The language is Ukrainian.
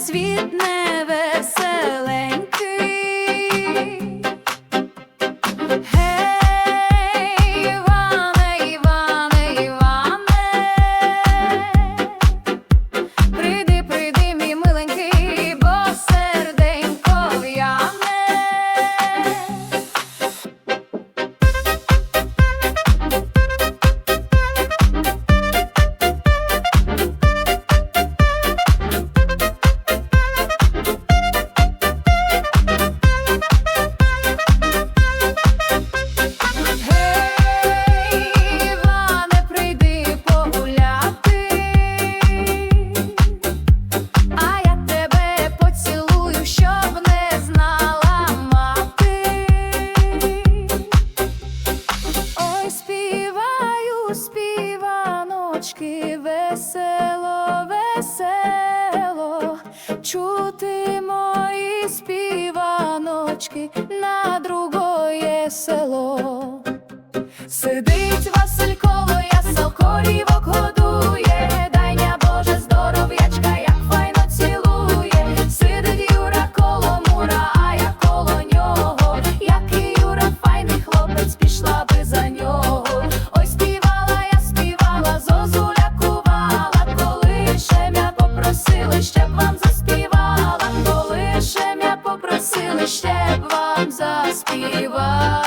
світне. весело, весело, чути мої співаночки на другое село. Сидить Василько, я соколівок годує, дайня Боже здоров'ячка, як файно цілує, сидить Юра коло мура, а я коло нього, як і Юра, файний хлопець пішла би за нього. Шем'я ще вам заспівала.